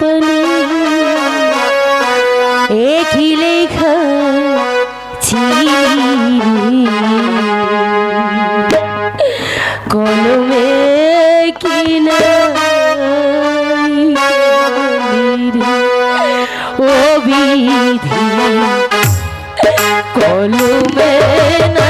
পানি একই লেখা কলমে কিনা কলমে নাই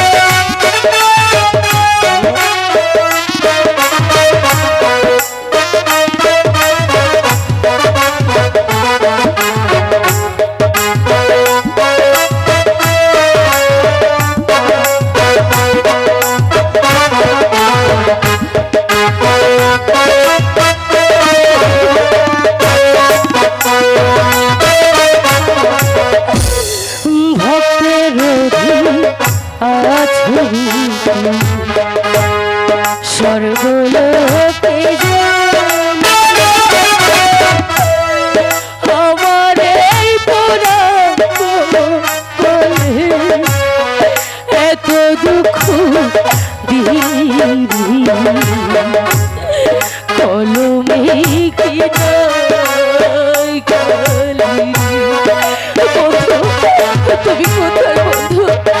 আছে সর্বলোকে আমার এই পুরাণ এত দুঃখ দিলি কলমে কি তুমি কোথায় বন্ধু?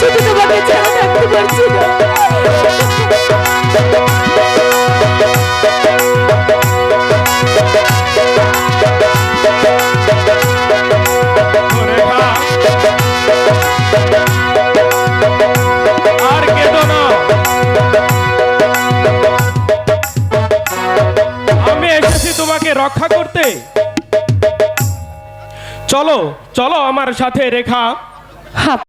কিছুতে তোমাকে ছাড়া থাকতে পারছি না রক্ষা করতে চলো চলো আমার সাথে রেখা।